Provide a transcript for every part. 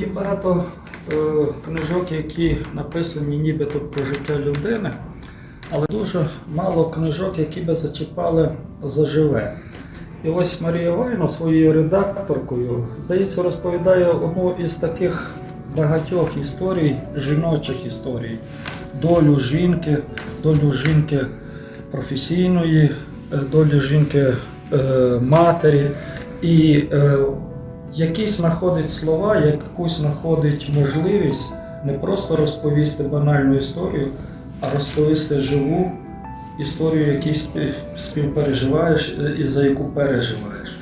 Є багато е, книжок, які написані нібито про життя людини, але дуже мало книжок, які би зачіпали за живе. І ось Марія Вайна своєю редакторкою, здається, розповідає одну із таких багатьох історій, жіночих історій, долю жінки, долю жінки професійної, е, долю жінки е, матері. І е, якісь знаходить слова, якусь знаходить можливість не просто розповісти банальну історію, а розповісти живу історію, яку спів- співпереживаєш і за яку переживаєш.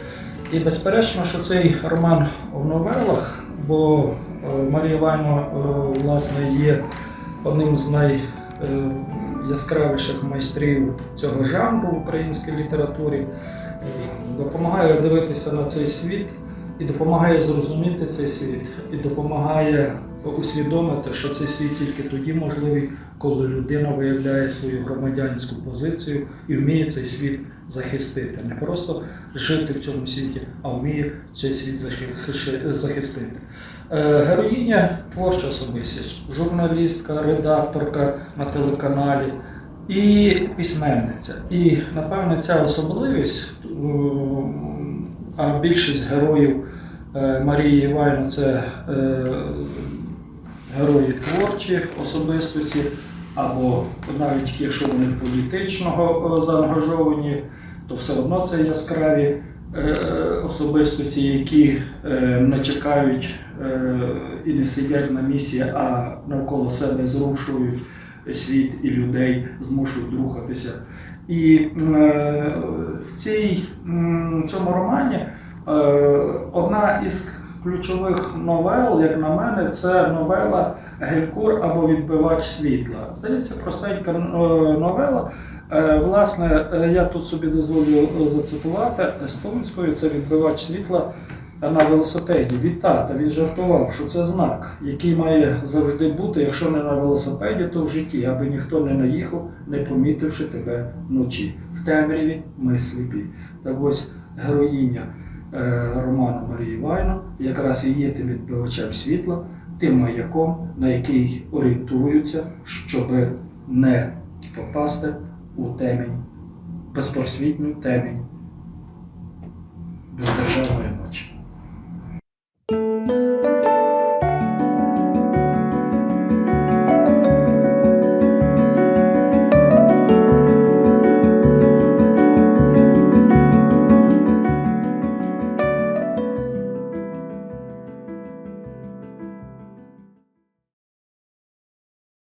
І безперечно, що цей роман в новелах, бо Марія Івановна, власне, є одним з найяскравіших майстрів цього жанру в українській літературі, допомагає дивитися на цей світ і допомагає зрозуміти цей світ, і допомагає усвідомити, що цей світ тільки тоді можливий, коли людина виявляє свою громадянську позицію і вміє цей світ захистити. Не просто жити в цьому світі, а вміє цей світ захистити. Е, Героїня творча особистість, журналістка, редакторка на телеканалі і письменниця. І напевне ця особливість, а більшість героїв е, Марії Івановни це е, герої творчі особистості, або навіть якщо вони політичного е, заангажовані, то все одно це яскраві е, особистості, які е, не чекають е, і не сидять на місці, а навколо себе зрушують світ і людей, змушують рухатися. І е, в цій, м, цьому романі е, одна із ключових новел, як на мене, це новела Гелькур або Відбивач світла. Здається, простенька е, новела. Е, Власне, е, я тут собі дозволю зацитувати естонською. Це відбивач світла на велосипеді. Від тата він жартував, що це знак, який має завжди бути, якщо не на велосипеді, то в житті, аби ніхто не наїхав, не помітивши тебе вночі. В темряві ми сліпі. Так ось героїня роману Марії Вайно якраз і є тим відбивачем світла, тим маяком, на який орієнтуються, щоб не попасти у темінь, безпросвітню темінь бездержавної